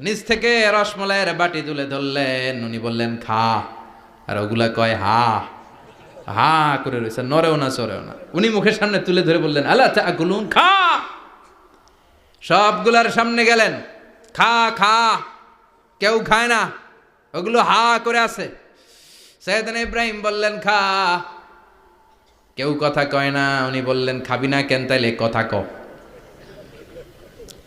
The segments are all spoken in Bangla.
নিচ থেকে রসমলাইয়ের বাটি তুলে ধরলেন। উনি বললেন, খা। আর ওগুলা কয়, হা। হা করে রয়েছে নরেও না চরেও না। উনি মুখের সামনে তুলে ধরে বললেন আল্লাহ চা গুলুন খা। সবগুলার সামনে গেলেন। খা খা। কেউ খায় না? ওগুলো হা করে আছে। সৈয়দান ইব্রাহিম বললেন, খা। কেউ কথা কয় না? উনি বললেন, খাবি না কেন তাইলে কথা ক।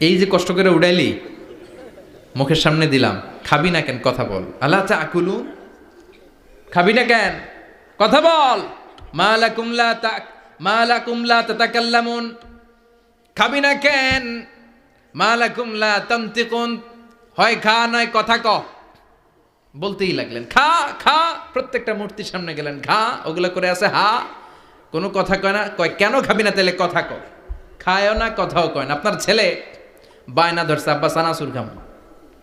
এই যে কষ্ট করে উড়াইলি মুখের সামনে দিলাম। খাবি না কেন? কথা বল। আল্লাহ চা আকুলু খাবি না কেন? কথা বল। মালা কুমলা মালা কুমলা তাতাকাল্লামুন। খাবি না কেন? মালা কুমলা তান্তিকুন। হয় খা, নয় কথা ক। বলতেই লাগলেন, খা খা। প্রত্যেকটা মূর্তির সামনে গেলেন, খা। ওগুলো করে আছে, হা। কোনো কথা কয় না। কয়, কেন খাবি না? তাহলে কথা ক। খায়ও না, কথাও কয় না। আপনার ছেলে বায়না ধরছে, আব্বা চানাচুর খাম।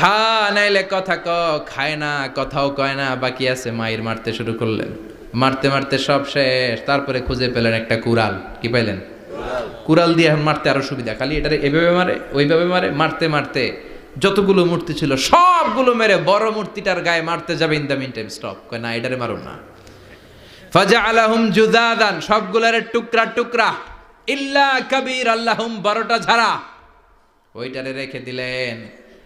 খা, নাইলে কথা ক, খায় না, কথাও কয় না, বাকি আছে মায়ের মারতে শুরু করলেন। মারতে মারতে সব শেষ, তারপরে খুঁজে পেলেন একটা কুড়াল। কি পাইলেন? কুড়াল দিয়ে এখন মারতে আরও সুবিধা। খালি এটারে এভাবে মারে, ওইভাবে মারে, মারতে মারতে যতগুলো মূর্তি ছিল, সবগুলো মেরে বড় মূর্তিটার গায়ে মারতে যাবে in the mean time stop কয়, না, এটারে মারুন না। ফাজা আলাহুম জুদাদান সবগুলার টুকরা টুকরা, ইল্লা কবির আল্লাহুম বড়টা ঝাড়া। ওইটারে রেখে দিলেন।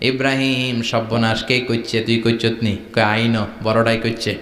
ইব্রাহিম সর্বনাশ কে কইছে তুই কইছত নি? আইন বড়টাই কইছে